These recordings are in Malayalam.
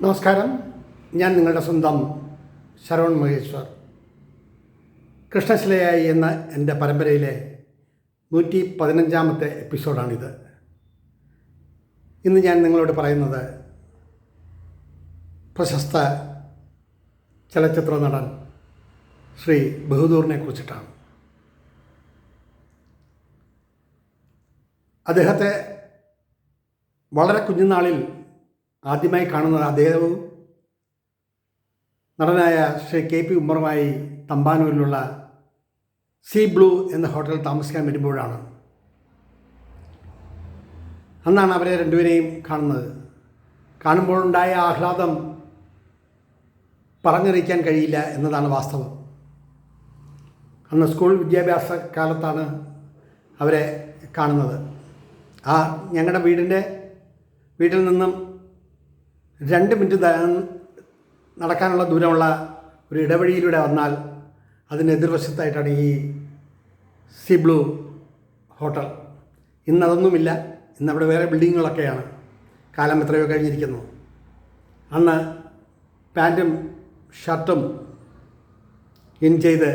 നമസ്കാരം. ഞാൻ നിങ്ങളുടെ സ്വന്തം ശരവൺ മഹേശ്വർ. കൃഷ്ണശിലയായി എന്ന എന്റെ പരമ്പരയിലെ നൂറ്റി പതിനഞ്ചാമത്തെ എപ്പിസോഡാണിത്. ഇന്ന് ഞാൻ നിങ്ങളോട് പറയുന്നത് പ്രശസ്ത ചലച്ചിത്ര നടൻ ശ്രീ ബഹദൂറിനെ കുറിച്ചിട്ടാണ്. അദ്ദേഹത്തെ വളരെ കുഞ്ഞുനാളിൽ ആദ്യമായി കാണുന്നത് അദ്ദേഹവും നടനായ ശ്രീ കെ പി ഉമ്മറുമായി തമ്പാനൂരിലുള്ള സീ ബ്ലൂ എന്ന ഹോട്ടൽ താമസിക്കാൻ വരുമ്പോഴാണ്. അന്നാണ് അവരെ രണ്ടുപേരെയും കാണുന്നത്. കാണുമ്പോഴുണ്ടായ ആഹ്ലാദം പറഞ്ഞറിയിക്കാൻ കഴിയില്ല എന്നതാണ് വാസ്തവം. അന്ന് സ്കൂൾ വിദ്യാഭ്യാസ കാലത്താണ് അവരെ കാണുന്നത്. ആ ഞങ്ങളുടെ വീടിന്റെ വീട്ടിൽ നിന്നും രണ്ട് മിനിറ്റ് നടക്കാനുള്ള ദൂരമുള്ള ഒരു ഇടവഴിയിലൂടെ വന്നാൽ അതിന് എതിർവശത്തായിട്ടാണ് ഈ സി ബ്ലൂ ഹോട്ടൽ. ഇന്നതൊന്നുമില്ല ഇന്നവിടെ വേറെ ബിൽഡിങ്ങുകളൊക്കെയാണ്. കാലം എത്രയോ കഴിഞ്ഞിരിക്കുന്നു. അന്ന് പാന്റും ഷർട്ടും ഇൻ ചെയ്ത്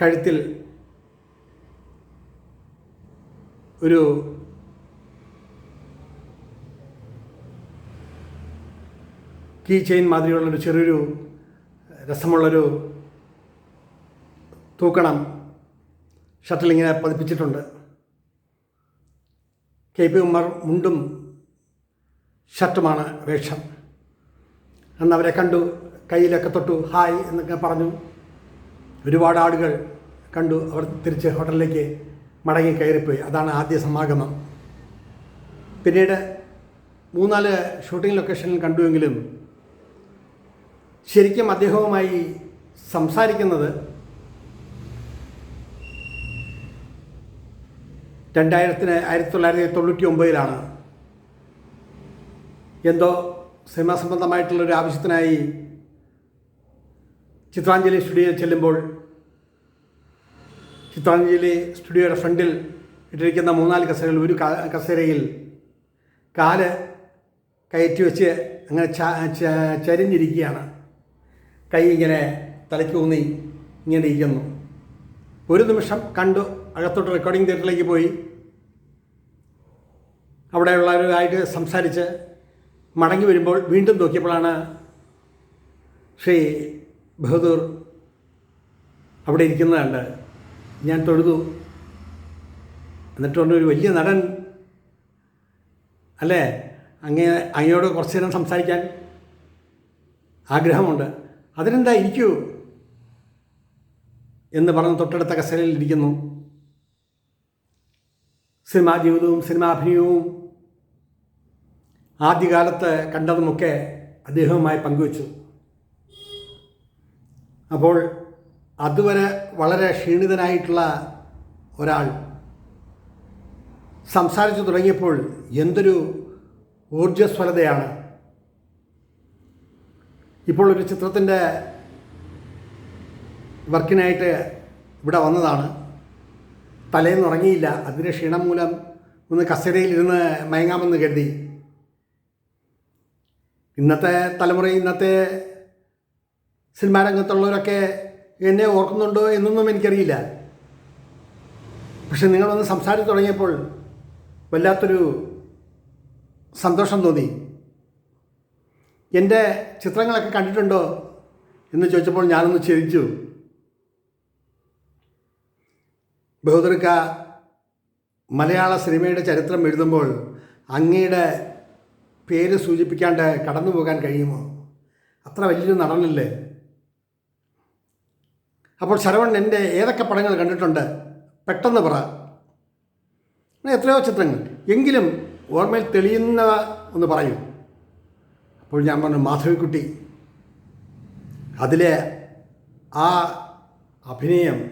കഴുത്തിൽ ഒരു കീ ചെയിൻ മാതിരിയുള്ളൊരു ചെറിയൊരു രസമുള്ളൊരു തൂക്കണം ഷട്ടിലിങ്ങനെ പതിപ്പിച്ചിട്ടുണ്ട്. കെ പി ഉമ്മർ മുണ്ടും ഷർട്ടുമാണ് വേഷം. അന്ന് അവരെ കണ്ടു കയ്യിലൊക്കെ തൊട്ടു ഹായ് എന്നൊക്കെ പറഞ്ഞു. ഒരുപാട് ആളുകൾ കണ്ടു അവർ തിരിച്ച് ഹോട്ടലിലേക്ക് മടങ്ങി കയറിപ്പോയി. അതാണ് ആദ്യ സമാഗമം. പിന്നീട് മൂന്നാൽ ഷൂട്ടിംഗ് ലൊക്കേഷനിൽ കണ്ടുവെങ്കിലും ശരിക്കും അദ്ദേഹവുമായി സംസാരിക്കുന്നത് രണ്ടായിരത്തിന് ആയിരത്തി തൊള്ളായിരത്തി തൊണ്ണൂറ്റി ഒമ്പതിലാണ് എന്തോ സിനിമാ സംബന്ധമായിട്ടുള്ളൊരു ആവശ്യത്തിനായി ചിത്രാഞ്ജലി സ്റ്റുഡിയോയിൽ ചെല്ലുമ്പോൾ ചിത്രാഞ്ജലി സ്റ്റുഡിയോയുടെ ഫ്രണ്ടിൽ ഇട്ടിരിക്കുന്ന മൂന്നാൽ കസേരയിൽ ഒരു കസേരയിൽ കാൽ കയറ്റി വെച്ച് അങ്ങനെ ചരിഞ്ഞിരിക്കുകയാണ്. കൈ ഇങ്ങനെ തലയ്ക്കൂന്നി ഇങ്ങനെ ഇരിക്കുന്നു. ഒരു നിമിഷം കണ്ടു അകത്തോട്ട് റെക്കോർഡിംഗ് തിയേറ്ററിലേക്ക് പോയി. അവിടെയുള്ളവരുമായിട്ട് സംസാരിച്ച് മടങ്ങി വരുമ്പോൾ വീണ്ടും നോക്കിയപ്പോഴാണ് ശ്രീ ബഹദൂർ അവിടെ ഇരിക്കുന്നത് കണ്ട് ഞാൻ തൊഴുതു. എന്നിട്ടുണ്ട് ഒരു വലിയ നടൻ അല്ലേ? അങ്ങേ അങ്ങയോട് കുറച്ച് നേരം സംസാരിക്കാൻ ആഗ്രഹമുണ്ട്. അതിനെന്താ ഇരിക്കൂ? എന്ന് പറഞ്ഞ് തൊട്ടടുത്ത കസേരയിൽ ഇരിക്കുന്നു. സിനിമാ ജീവിതവും സിനിമാഭിനയവും ആദ്യകാലത്ത് കണ്ടതുമൊക്കെ അദ്ദേഹവുമായി പങ്കുവച്ചു. അപ്പോൾ അതുവരെ വളരെ ക്ഷീണിതനായിട്ടുള്ള ഒരാൾ സംസാരിച്ചു തുടങ്ങിയപ്പോൾ എന്തൊരു ഊർജസ്വലതയാണ്. ഇപ്പോൾ ഒരു ചിത്രത്തിന്റെ വർക്കിനായിട്ട് ഇവിടെ വന്നതാണ്. തലേന്ന് ഉറങ്ങിയില്ല. അതിന്റെ ക്ഷീണം മൂലം ഒന്ന് കസേരയിലിരുന്ന് മയങ്ങാമെന്ന് കരുതി. ഇന്നത്തെ തലമുറ ഇന്നത്തെ സിനിമാ രംഗത്തുള്ളവരൊക്കെ എന്നെ ഓർക്കുന്നുണ്ടോ എന്നൊന്നും എനിക്കറിയില്ല. പക്ഷെ നിങ്ങളൊന്ന് സംസാരിച്ച് തുടങ്ങിയപ്പോൾ വല്ലാത്തൊരു സന്തോഷം തോന്നി. എന്റെ ചിത്രങ്ങളൊക്കെ കണ്ടിട്ടുണ്ടോ എന്ന് ചോദിച്ചപ്പോൾ ഞാനൊന്ന് ചിരിച്ചു ബഹുദർക്ക മലയാള സിനിമയുടെ ചരിത്രം എഴുതുമ്പോൾ അങ്ങയുടെ പേര് സൂചിപ്പിക്കാണ്ട് കടന്നു പോകാൻ കഴിയുമോ? അത്ര വലിയൊരു നടനല്ലേ? അപ്പോൾ ശരവൺ എന്റെ ഏതൊക്കെ പടങ്ങൾ കണ്ടിട്ടുണ്ട്? പെട്ടെന്ന് പറ. എത്രയോ ചിത്രങ്ങൾ. എങ്കിലും ഓർമ്മയിൽ തെളിയുന്നവ ഒന്ന് പറയൂ. അപ്പോൾ ഞാൻ പറഞ്ഞു മാധവിക്കുട്ടി അതിലെ ആ അഭിനയം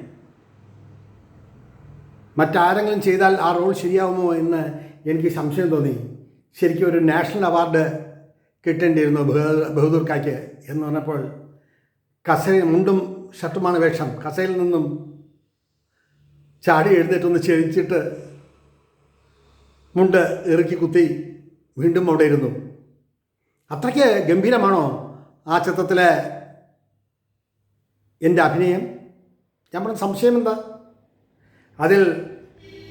മറ്റാരെങ്കിലും ചെയ്താൽ ആ റോൾ ശരിയാവുമോ എന്ന് എനിക്ക് സംശയം തോന്നി. ശരിക്കും ഒരു നാഷണൽ അവാർഡ് കിട്ടേണ്ടിയിരുന്നു ബഹ- ബഹദൂർ കായ്ക്ക് എന്ന് പറഞ്ഞപ്പോൾ കസേ മുണ്ടും ഷർട്ടുമാണ് വേഷം. കസയിൽ നിന്നും ചാടി എഴുന്നേറ്റൊന്ന് ചെരിച്ചിട്ട് മുണ്ട് ഇറുക്കി കുത്തി വീണ്ടും അവിടെ ഇരുന്നു. അത്രയ്ക്ക് ഗംഭീരമാണോ ആ ചിത്രത്തിലെ എന്റെ അഭിനയം? ഞാൻ പറഞ്ഞ സംശയം എന്താ? അതിൽ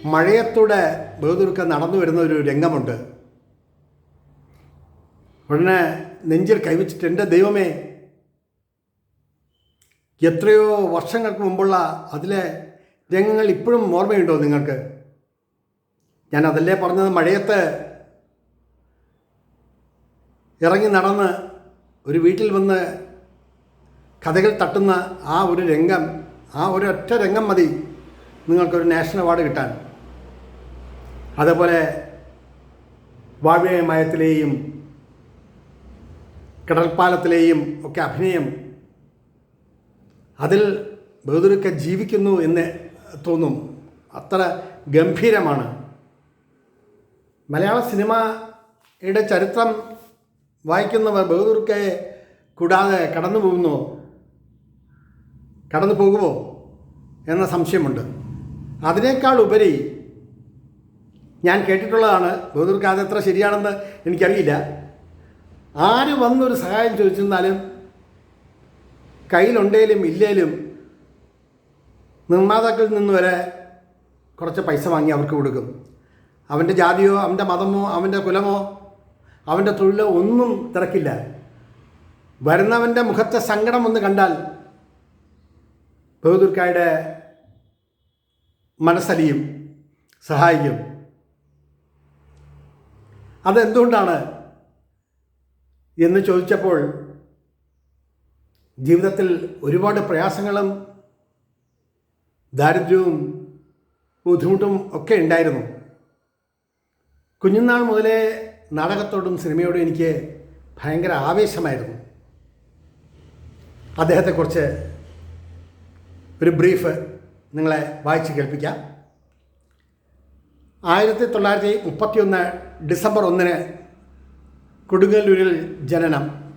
മഴയത്തൂടെ ബഹദൂർക്ക് നടന്നു വരുന്ന ഒരു രംഗമുണ്ട്. ഉടനെ നെഞ്ചിൽ കൈവച്ചിട്ട് എന്റെ ദൈവമേ എത്രയോ വർഷങ്ങൾക്ക് മുമ്പുള്ള അതിലെ രംഗങ്ങൾ ഇപ്പോഴും ഓർമ്മയുണ്ടോ നിങ്ങൾക്ക്? ഞാൻ അതല്ലേ പറഞ്ഞത് മഴയത്ത് ഇറങ്ങി നടന്ന് ഒരു വീട്ടിൽ വന്ന് കഥകൾ തട്ടുന്ന ആ ഒരു രംഗം ആ ഒരു ഒറ്റ രംഗം മതി നിങ്ങൾക്കൊരു നാഷണൽ അവാർഡ് കിട്ടാൻ. അതേപോലെ വാഴ്വ്യമയത്തിലെയും കടൽപ്പാലത്തിലെയും ഒക്കെ അഭിനയം. അതിൽ ബഹദൂരൊക്കെ ജീവിക്കുന്നു എന്ന് തോന്നും. അത്ര ഗംഭീരമാണ്. മലയാള സിനിമയുടെ ചരിത്രം വായിക്കുന്നവർ ബഹദൂർക്കയെ കൂടാതെ കടന്നു പോകുന്നു. കടന്നു പോകുമോ എന്ന സംശയമുണ്ട്. അതിനേക്കാൾ ഉപരി ഞാൻ കേട്ടിട്ടുള്ളതാണ്. ബഹദൂർക്ക് അത് എത്ര ശരിയാണെന്ന് എനിക്കറിയില്ല. ആര് വന്നൊരു സഹായം ചോദിച്ചിരുന്നാലും കയ്യിലുണ്ടേലും ഇല്ലേലും നിർമ്മാതാക്കളിൽ നിന്ന് വരെ കുറച്ച് പൈസ വാങ്ങി അവർക്ക് കൊടുക്കും. അവന്റെ ജാതിയോ അവന്റെ മതമോ അവന്റെ കുലമോ അവന്റെ തൊഴിൽ ഒന്നും തിരക്കില്ല. വരുന്നവന്റെ മുഖത്തെ സങ്കടം ഒന്ന് കണ്ടാൽ ബഹദൂർക്കായുടെ മനസ്സലിയും സഹായിക്കും അതെന്തുകൊണ്ടാണ് എന്ന് ചോദിച്ചപ്പോൾ ജീവിതത്തിൽ ഒരുപാട് പ്രയാസങ്ങളും ദാരിദ്ര്യവും ബുദ്ധിമുട്ടും ഒക്കെ ഉണ്ടായിരുന്നു. കുഞ്ഞുനാൾ മുതലേ നാടകത്തോടും സിനിമയോടും എനിക്ക് ഭയങ്കര ആവേശമായിരുന്നു. അദ്ദേഹത്തെക്കുറിച്ച് ഒരു ബ്രീഫ് നിങ്ങളെ വായിച്ച് കേൾപ്പിക്കാം. ആയിരത്തി തൊള്ളായിരത്തി മുപ്പത്തിയൊന്ന് ഡിസംബർ ഒന്നിന് കൊടുങ്ങല്ലൂരിൽ ജനനം.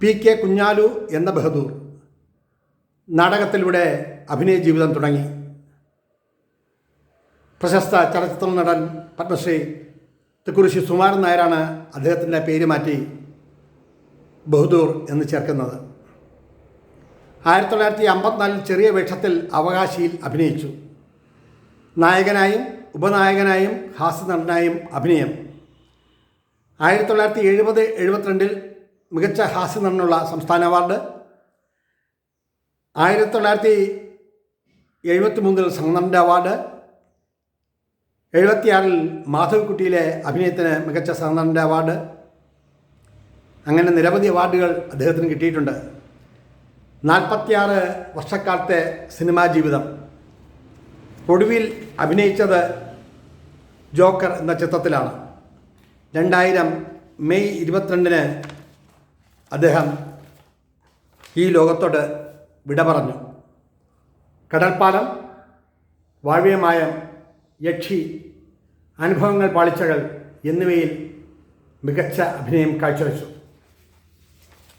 പി കെ കുഞ്ഞാലു എന്ന ബഹദൂർ നാടകത്തിലൂടെ അഭിനയ ജീവിതം തുടങ്ങി. പ്രശസ്ത ചലച്ചിത്ര നടൻ പത്മശ്രീ തെക്കുറിശി സുമാരൻ നായരാണ് അദ്ദേഹത്തിന്റെ പേര് മാറ്റി ബഹദൂർ എന്ന് ചേർക്കുന്നത്. ആയിരത്തി തൊള്ളായിരത്തി അമ്പത്തിനാലിൽ ചെറിയ വേഷത്തിൽ അവകാശിയിൽ അഭിനയിച്ചു. നായകനായും ഉപനായകനായും ഹാസ്യനടനായും അഭിനയം. ആയിരത്തി തൊള്ളായിരത്തി എഴുപത് എഴുപത്തിരണ്ടിൽ മികച്ച ഹാസ്യനടനുള്ള സംസ്ഥാന അവാർഡ്. ആയിരത്തി തൊള്ളായിരത്തി എഴുപത്തി മൂന്നിൽ സംഘനടന്റെ അവാർഡ്. എഴുപത്തിയാറിൽ മാധവിക്കുട്ടിയിലെ അഭിനയത്തിന് മികച്ച സഹനടന്റെ അവാർഡ്. അങ്ങനെ നിരവധി അവാർഡുകൾ അദ്ദേഹത്തിന് കിട്ടിയിട്ടുണ്ട്. നാൽപ്പത്തിയാറ് വർഷക്കാലത്തെ സിനിമാ ജീവിതം. ഒടുവിൽ അഭിനയിച്ചത് ജോക്കർ എന്ന ചിത്രത്തിലാണ്. രണ്ടായിരം മെയ് ഇരുപത്തിരണ്ടിന് അദ്ദേഹം ഈ ലോകത്തോട് വിട പറഞ്ഞു. കടൽപ്പാലം വാഴ്വ്യമായം യക്ഷി അനുഭവങ്ങൾ പാളിച്ചകൾ എന്നിവയിൽ മികച്ച അഭിനയം കാഴ്ചവെച്ചു.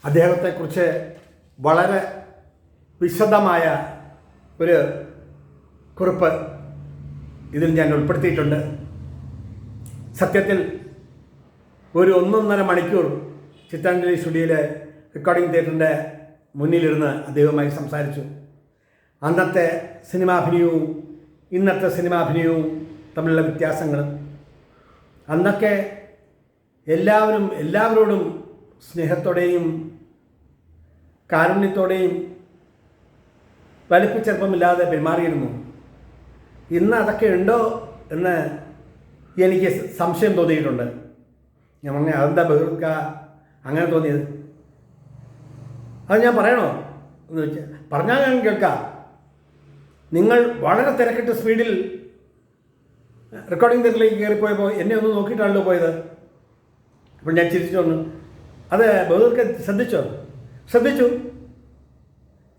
അദ്ദേഹത്തെക്കുറിച്ച് വളരെ വിശദമായ ഒരു കുറിപ്പ് ഇതിൽ ഞാൻ ഉൾപ്പെടുത്തിയിട്ടുണ്ട്. സത്യത്തിൽ ഒരു ഒന്നൊന്നര മണിക്കൂർ ചിത്താഞ്ജലി സ്റ്റുഡിയോയിലെ റെക്കോർഡിംഗ് തിയേറ്ററിന്റെ മുന്നിലിരുന്ന് അദ്ദേഹവുമായി സംസാരിച്ചു. അന്നത്തെ സിനിമാഭിനയവും ഇന്നത്തെ സിനിമാഭിനയവും തമ്മിലുള്ള വ്യത്യാസങ്ങൾ. അന്നൊക്കെ എല്ലാവരും എല്ലാവരോടും സ്നേഹത്തോടെയും കാരുണ്യത്തോടെയും വലിപ്പച്ചെറുപ്പമില്ലാതെ പെരുമാറിയിരുന്നു. ഇന്ന് അതൊക്കെ ഉണ്ടോ എന്ന് എനിക്ക് സംശയം തോന്നിയിട്ടുണ്ട്. ഞാൻ അങ്ങനെ അതെന്താ ബഹിർക്ക അങ്ങനെ തോന്നിയത്. അത് ഞാൻ പറയണോ എന്ന് വെച്ചാൽ പറഞ്ഞാൽ ഞാൻ കേൾക്കാം. നിങ്ങൾ വളരെ തിരക്കിട്ട് സ്പീഡിൽ റെക്കോർഡിംഗ് തിരക്കിലേക്ക് കയറിപ്പോയപ്പോൾ എന്നെ ഒന്ന് നോക്കിയിട്ടാണല്ലോ പോയത്. അപ്പോൾ ഞാൻ ചിരിച്ചു വന്നു. അത് ബഹുദൂർക്ക് ശ്രദ്ധിച്ചോ? ശ്രദ്ധിച്ചു.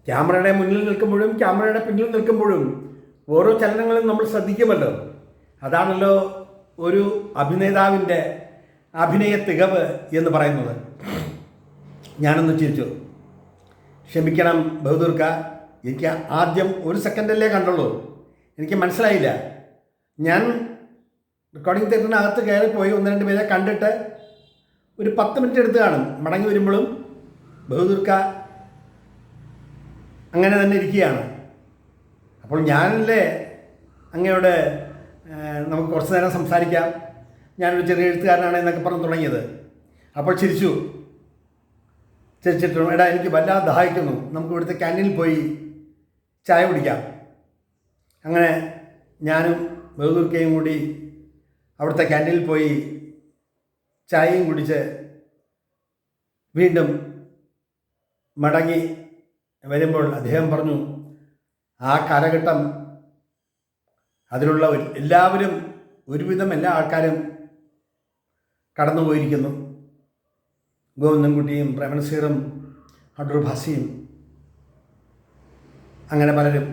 ക്യാമറയുടെ മുന്നിൽ നിൽക്കുമ്പോഴും ക്യാമറയുടെ പിന്നിൽ നിൽക്കുമ്പോഴും ഓരോ ചലനങ്ങളും നമ്മൾ ശ്രദ്ധിക്കുമല്ലോ. അതാണല്ലോ ഒരു അഭിനേതാവിന്റെ അഭിനയ തികവ് എന്ന് പറയുന്നത്. ഞാനൊന്ന് ചിരിച്ചു. ക്ഷമിക്കണം ബഹദൂർക്ക. എനിക്ക് ആദ്യം ഒരു സെക്കൻഡല്ലേ കണ്ടുള്ളൂ. എനിക്ക് മനസ്സിലായില്ല. ഞാൻ റെക്കോർഡിംഗ് തിയേറ്ററിനകത്ത് കയറിപ്പോയി ഒന്ന് രണ്ട് പേരെ കണ്ടിട്ട് ഒരു പത്ത് മിനിറ്റ് എടുത്ത് കാണും. മടങ്ങി വരുമ്പോഴും ബഹുദുർക്ക അങ്ങനെ തന്നെ ഇരിക്കുകയാണ്. അപ്പോൾ ഞാനല്ലേ അങ്ങയോട് നമുക്ക് കുറച്ച് നേരം സംസാരിക്കാം. ഞാനൊരു ചെറിയ എഴുത്തുകാരനാണ് എന്നൊക്കെ പറഞ്ഞു തുടങ്ങിയത്. അപ്പോൾ ചിരിച്ചു. ചിരിച്ചിട്ടും എടാ എനിക്ക് വല്ലാതെ ദാഹിക്കുന്നു. നമുക്ക് ഇവിടുത്തെ ക്യാന്റീനിൽ പോയി ചായ കുടിക്കാം. അങ്ങനെ ഞാനും ബഹദൂർക്കയും കൂടി അവിടുത്തെ ക്യാന്റീനിൽ പോയി ചായയും കുടിച്ച് വീണ്ടും മടങ്ങി വരുമ്പോൾ അദ്ദേഹം പറഞ്ഞു ആ കാലഘട്ടം അതിലുള്ള എല്ലാവരും ഒരുവിധം എല്ലാ ആൾക്കാരും കടന്നുപോയിരിക്കുന്നു. ഗോവിന്ദൻകുട്ടിയും പ്രേമനസീറും അടൂർ ഭാസിയും അങ്ങനെ പലരും.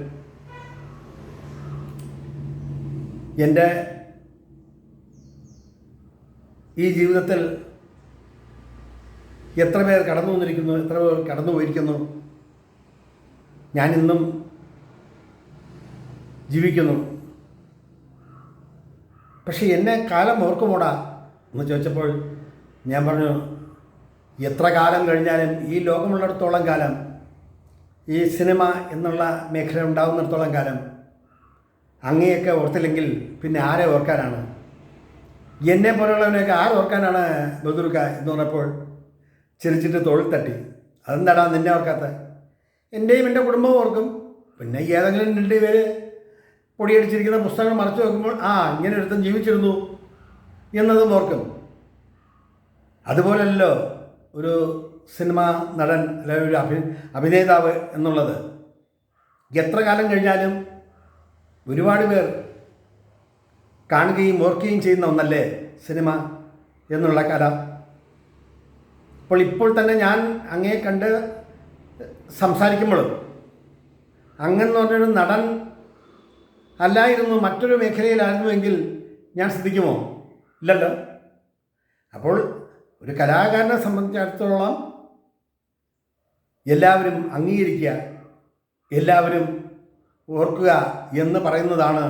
എന്റെ ഈ ജീവിതത്തിൽ എത്ര പേർ കടന്നു വന്നിരിക്കുന്നു എത്ര പേർ കടന്നു പോയിരിക്കുന്നു ഞാനിന്നും ജീവിക്കുന്നു. പക്ഷെ എന്നെ കാലം ഓർക്കുമോടാ എന്ന് ചോദിച്ചപ്പോൾ ഞാൻ പറഞ്ഞു എത്ര കാലം കഴിഞ്ഞാലും ഈ ലോകമുള്ളിടത്തോളം കാലം ഈ സിനിമ എന്നുള്ള മേഖല ഉണ്ടാകുന്നിടത്തോളം കാലം അങ്ങേയൊക്കെ ഓർത്തില്ലെങ്കിൽ പിന്നെ ആരെ ഓർക്കാനാണ്? എന്നെ പോലുള്ളവനെയൊക്കെ ആരെ ഓർക്കാനാണ് ബദുർക്ക എന്ന് പറഞ്ഞപ്പോൾ ചിരിച്ചിട്ട് തൊഴിൽ തട്ടി. അതെന്താടാ നിന്നെ ഓർക്കാത്ത? എന്റെയും എന്റെ കുടുംബവും ഓർക്കും. പിന്നെ ഏതെങ്കിലും രണ്ട് പേര് പൊടിയടിച്ചിരിക്കുന്ന പുസ്തകങ്ങൾ മറച്ചു വെക്കുമ്പോൾ ആ ഇങ്ങനെ ഒരുത്തൻ ജീവിച്ചിരുന്നു എന്നതും ഓർക്കും. അതുപോലല്ലോ ഒരു സിനിമ നടൻ അല്ലെങ്കിൽ ഒരു അഭി അഭിനേതാവ് എന്നുള്ളത് എത്ര കാലം കഴിഞ്ഞാലും ഒരുപാട് പേർ കാണുകയും ഓർക്കുകയും ചെയ്യുന്ന ഒന്നല്ലേ സിനിമ എന്നുള്ള കല. അപ്പോൾ ഇപ്പോൾ തന്നെ ഞാൻ അങ്ങേ കണ്ട് സംസാരിക്കുമ്പോഴും അങ്ങെന്ന് പറഞ്ഞൊരു നടൻ അല്ലായിരുന്നു മറ്റൊരു മേഖലയിലായിരുന്നുവെങ്കിൽ ഞാൻ ശ്രദ്ധിക്കുമോ? ഇല്ലല്ലോ. അപ്പോൾ ഒരു കലാകാരനെ സംബന്ധിച്ചിടത്തോളം എല്ലാവരും അംഗീകരിക്കുക എല്ലാവരും ഓർക്കുക എന്ന് പറയുന്നതാണ്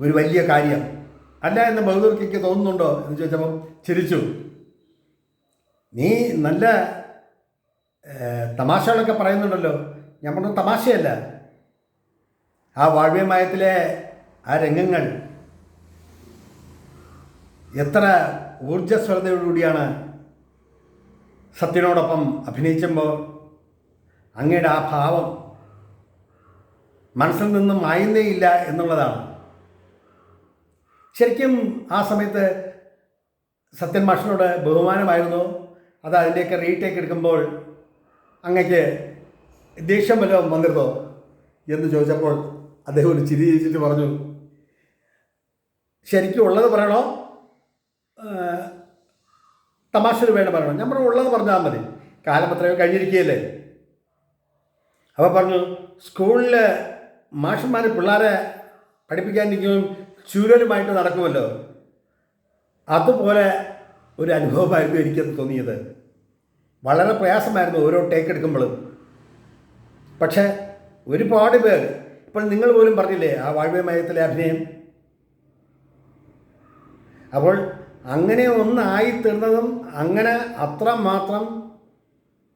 ഒരു വലിയ കാര്യം. അല്ല എന്ന് ബഹദൂർക്കയ്ക്ക് തോന്നുന്നുണ്ടോ എന്ന് ചോദിച്ചപ്പോൾ ചിരിച്ചു. നീ നല്ല തമാശകളൊക്കെ പറയുന്നുണ്ടല്ലോ. ഞാൻ പറഞ്ഞ തമാശയല്ല. ആ വാഴ്വ്യമായത്തിലെ ആ രംഗങ്ങൾ എത്ര ഊർജസ്വലതയോടുകൂടിയാണ് സത്യനോടൊപ്പം അഭിനയിക്കുമ്പോൾ അങ്ങയുടെ ആ ഭാവം മനസ്സിൽ നിന്നും മായുന്നേയില്ല എന്നുള്ളതാണ്. ശരിക്കും ആ സമയത്ത് സത്യൻ മാഷിനോട് ബഹുമാനമായിരുന്നു. അത് അതിന്റെയൊക്കെ റീടേക്ക് എടുക്കുമ്പോൾ അങ്ങക്ക് ദേഷ്യം വല്ലതും വന്നിരുന്നോ എന്ന് ചോദിച്ചപ്പോൾ അദ്ദേഹം ഒരു ചിരി ചിരിച്ചിട്ട് പറഞ്ഞു ശരിക്കും ഉള്ളത് പറയണോ? തമാശ വേണം പറയണം. നമ്മൾ ഉള്ളത് പറഞ്ഞാൽ മതി. കാലം അത്രയും കഴിഞ്ഞിരിക്കുകയല്ലേ? അപ്പോൾ പറഞ്ഞു സ്കൂളിൽ മാഷന്മാർ പിള്ളേരെ പഠിപ്പിക്കാനിരിക്കും ചൂരലുമായിട്ട് നടക്കുമല്ലോ. അതുപോലെ ഒരു അനുഭവമായിരുന്നു എനിക്കത് തോന്നിയത്. വളരെ പ്രയാസമായിരുന്നു ഓരോ ടേക്ക് എടുക്കുമ്പോഴും. പക്ഷേ ഒരുപാട് പേർ ഇപ്പോൾ നിങ്ങൾ പോലും പറഞ്ഞില്ലേ ആ വാഴ്വ്യമയത്തിലെ അഭിനയം? അപ്പോൾ അങ്ങനെ ഒന്നായി തീർന്നതും അങ്ങനെ അത്രമാത്രം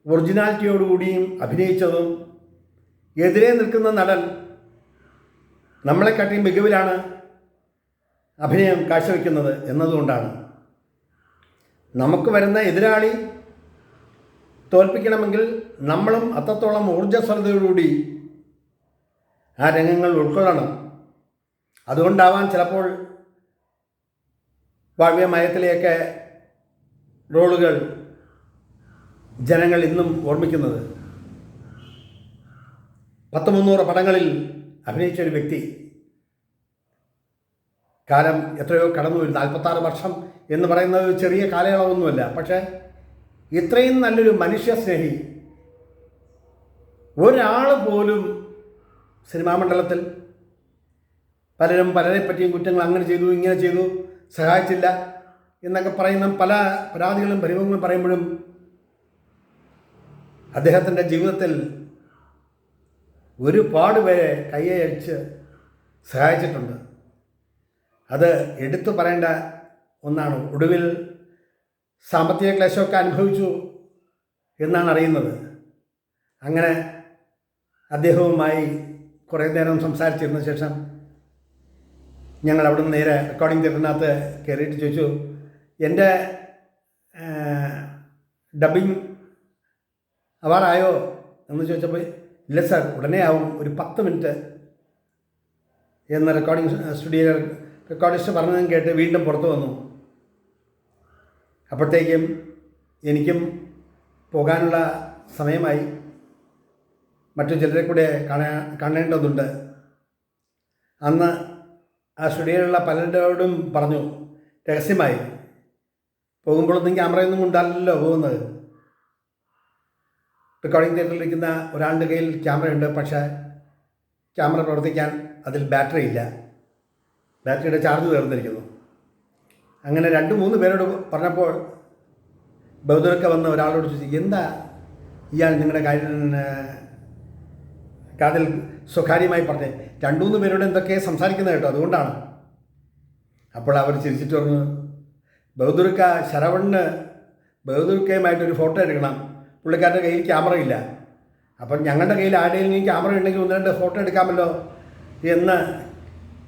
ഒറിജിനാലിറ്റിയോടുകൂടിയും അഭിനയിച്ചതും എതിരെ നിൽക്കുന്ന നടൻ നമ്മളെക്കാട്ടിയും മികവിലാണ് അഭിനയം കാഴ്ചവെക്കുന്നത് എന്നതുകൊണ്ടാണ്. നമുക്ക് വരുന്ന എതിരാളി തോൽപ്പിക്കണമെങ്കിൽ നമ്മളും അത്രത്തോളം ഊർജസ്വലതയോടുകൂടി ആ രംഗങ്ങൾ ഉൾക്കൊള്ളണം. അതുകൊണ്ടാവാൻ ചിലപ്പോൾ വാഴ്വ്യമയത്തിലെയൊക്കെ റോളുകൾ ജനങ്ങൾ ഇന്നും ഓർമ്മിക്കുന്നത്. പത്ത് മുന്നൂറ് പടങ്ങളിൽ അഭിനയിച്ച ഒരു വ്യക്തി. കാലം എത്രയോ കടന്നു ഒരു നാൽപ്പത്താറ് വർഷം എന്ന് പറയുന്നത് ചെറിയ കാലയളവൊന്നുമല്ല. പക്ഷേ ഇത്രയും നല്ലൊരു മനുഷ്യ സ്നേഹി ഒരാൾ പോലും സിനിമാ മണ്ഡലത്തിൽ പലരും പലരെ പറ്റിയും കുറ്റങ്ങൾ അങ്ങനെ ചെയ്തു ഇങ്ങനെ ചെയ്തു. സഹായിച്ചില്ല എന്നൊക്കെ പറയുന്ന പല പരാതികളും പരിഭവങ്ങളും പറയുമ്പോഴും അദ്ദേഹത്തിന്റെ ജീവിതത്തിൽ ഒരുപാട് പേരെ കയ്യയച്ച് സഹായിച്ചിട്ടുണ്ട്. അത് എടുത്തു പറയേണ്ട ഒന്നാണ്. ഒടുവിൽ സാമ്പത്തിക ക്ലേശമൊക്കെ അനുഭവിച്ചു എന്നാണ് അറിയുന്നത്. അങ്ങനെ അദ്ദേഹവുമായി കുറേ നേരം സംസാരിച്ചിരുന്ന ശേഷം ഞങ്ങൾ അവിടെ നിന്ന് നേരെ റെക്കോർഡിംഗ് തിയേറ്ററിനകത്ത് കയറിയിട്ട് ചോദിച്ചു എന്റെ ഡബിങ് അവാർഡായോ എന്ന് ചോദിച്ചപ്പോൾ ഇല്ല സാർ ഉടനെ ആവും ഒരു പത്ത് മിനിറ്റ്. എന്ന് റെക്കോർഡിംഗ് സ്റ്റുഡിയോ റെക്കോർഡിസ്റ്റ് പറഞ്ഞതും കേട്ട് വീണ്ടും പുറത്തു വന്നു. അപ്പോഴത്തേക്കും എനിക്കും പോകാനുള്ള സമയമായി. മറ്റു ചിലരെ കൂടെ കാണാ കാണേണ്ടതുണ്ട്. അന്ന് ആ സ്റ്റുഡിയോയിലുള്ള പലരോടും പറഞ്ഞു രഹസ്യമായി. പോകുമ്പോഴൊന്നും ക്യാമറയൊന്നും ഉണ്ടാകില്ലല്ലോ പോകുന്നത്. റെക്കോർഡിംഗ് തിയേറ്ററിലിരിക്കുന്ന ഒരാളുടെ കയ്യിൽ ക്യാമറയുണ്ട് പക്ഷേ ക്യാമറ പ്രവർത്തിക്കാൻ അതിൽ ബാറ്ററി ഇല്ല. ബാറ്ററിയുടെ ചാർജ് തീർന്നിരിക്കുന്നു അങ്ങനെ രണ്ട് മൂന്ന് പേരോട് പറഞ്ഞപ്പോൾ ബൗദ്ധരൊക്കെ വന്ന ഒരാളോട് ചോദിച്ചു എന്താ ഇയാൾ നിങ്ങളുടെ കാര്യം കാതിൽ സ്വകാര്യമായി പറഞ്ഞേ. രണ്ടു മൂന്ന് പേരോട് എന്തൊക്കെ സംസാരിക്കുന്നത് കേട്ടോ? അതുകൊണ്ടാണ്. അപ്പോൾ അവർ ചിരിച്ചിട്ട് പറഞ്ഞു ബഹദൂർക്ക ശരവണിന് ബഹദൂർക്കയുമായിട്ടൊരു ഫോട്ടോ എടുക്കണം. പുള്ളിക്കാരുടെ കയ്യിൽ ക്യാമറ ഇല്ല. അപ്പം ഞങ്ങളുടെ കയ്യിൽ ആരുടെയും ക്യാമറ ഉണ്ടെങ്കിൽ ഒന്ന് രണ്ട് ഫോട്ടോ എടുക്കാമല്ലോ എന്ന്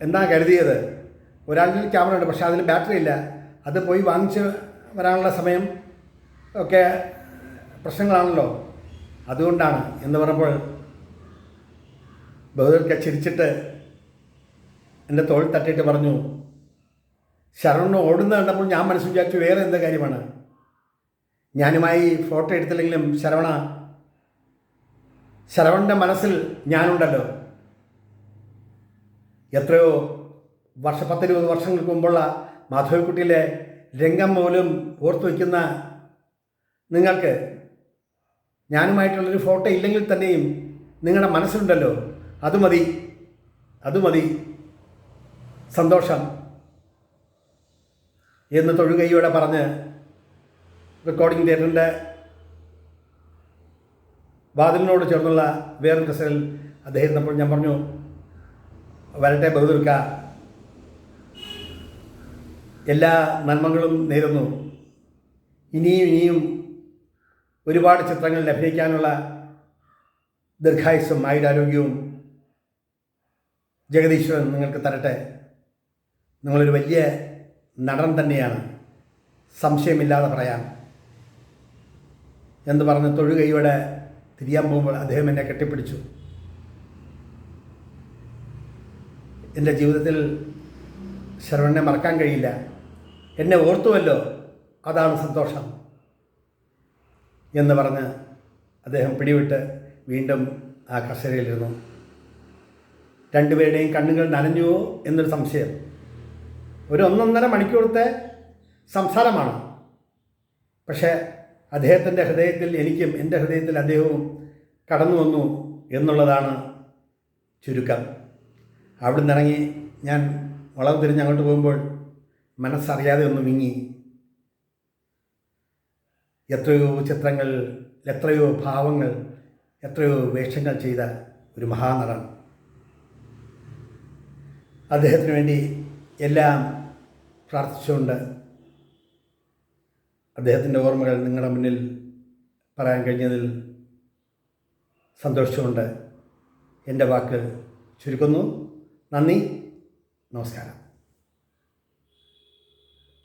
എന്നാ കരുതിയത്. ഒരാളുടെ ക്യാമറ ഉണ്ട് പക്ഷേ അതിന് ബാറ്ററി ഇല്ല. അത് പോയി വാങ്ങിച്ച് വരാനുള്ള സമയം ഒക്കെ പ്രശ്നങ്ങളാണല്ലോ. അതുകൊണ്ടാണ്. എന്ന് പറഞ്ഞപ്പോൾ ബഹദൂർക്ക ചിരിച്ചിട്ട് എന്റെ തോൾ തട്ടിയിട്ട് പറഞ്ഞു ശരവണ് ഓടുന്ന കണ്ടപ്പോൾ ഞാൻ മനസ്സിൽ വിചാരിച്ചു വേറെ എന്താ കാര്യമാണ്. ഞാനുമായി ഫോട്ടോ എടുത്തില്ലെങ്കിലും ശരവണ ശരവണന്റെ മനസ്സിൽ ഞാനുണ്ടല്ലോ. എത്രയോ വർഷ പത്തിരുപത് വർഷങ്ങൾക്ക് മുമ്പുള്ള മാധവിക്കുട്ടിയിലെ രംഗം പോലും ഓർത്തു വയ്ക്കുന്ന നിങ്ങൾക്ക് ഞാനുമായിട്ടുള്ളൊരു ഫോട്ടോ ഇല്ലെങ്കിൽ തന്നെയും നിങ്ങളുടെ മനസ്സിലുണ്ടല്ലോ. അത് മതി. അത് മതി. സന്തോഷം. എന്ന് തൊഴുകൈയോടെ പറഞ്ഞ് റെക്കോർഡിംഗ് തിയേറ്ററിന്റെ വാതിലിനോട് ചേർന്നുള്ള വേറൊരു കസറിൽ അദ്ദേഹം ഇരുന്നപ്പോൾ ഞാൻ പറഞ്ഞു വരട്ടെ ബഹുദുർക്ക. എല്ലാ നന്മകളും നേരുന്നു. ഇനിയും ഇനിയും ഒരുപാട് ചിത്രങ്ങളിൽ അഭിനയിക്കാനുള്ള ദീർഘായുസ്സും ആയുരാരോഗ്യവും ജഗദീശ്വരൻ നിങ്ങൾക്ക് തരട്ടെ. നിങ്ങളൊരു വലിയ നടൻ തന്നെയാണ്. സംശയമില്ലാതെ പറയാം. എന്ന് പറഞ്ഞ് തൊഴുകൈയോടെ തിരിയാൻ പോകുമ്പോൾ അദ്ദേഹം എന്നെ കെട്ടിപ്പിടിച്ചു. എന്റെ ജീവിതത്തിൽ ശരവണനെ മറക്കാൻ കഴിയില്ല. എന്നെ ഓർത്തുവല്ലോ അതാണ് സന്തോഷം എന്ന് പറഞ്ഞ് അദ്ദേഹം പിടിവിട്ട് വീണ്ടും ആ കസേരയിലിരുന്നു. രണ്ടുപേരുടെയും കണ്ണുകൾ നനഞ്ഞുവോ എന്നൊരു സംശയം. ഒരു ഒന്നൊന്നര മണിക്കൂറത്തെ സംസാരമാണ്. പക്ഷേ അദ്ദേഹത്തിന്റെ ഹൃദയത്തിൽ എനിക്കും എന്റെ ഹൃദയത്തിൽ അദ്ദേഹവും കടന്നു വന്നു എന്നുള്ളതാണ് ചുരുക്കം. അവിടുന്ന് ഇറങ്ങി ഞാൻ വളവ് തിരിഞ്ഞ് അങ്ങോട്ട് പോകുമ്പോൾ മനസ്സറിയാതെ ഒന്ന് മിങ്ങി എത്രയോ ചിത്രങ്ങൾ എത്രയോ ഭാവങ്ങൾ എത്രയോ വേഷങ്ങൾ ചെയ്ത ഒരു മഹാനടൻ. അദ്ദേഹത്തിന് വേണ്ടി എല്ലാം പ്രാർത്ഥിച്ചുകൊണ്ട് അദ്ദേഹത്തിന്റെ ഓർമ്മകൾ നിങ്ങളുടെ മുന്നിൽ പറയാൻ കഴിഞ്ഞതിൽ സന്തോഷിച്ചുകൊണ്ട് എന്റെ വാക്ക് ചുരുക്കുന്നു. നന്ദി. നമസ്കാരം.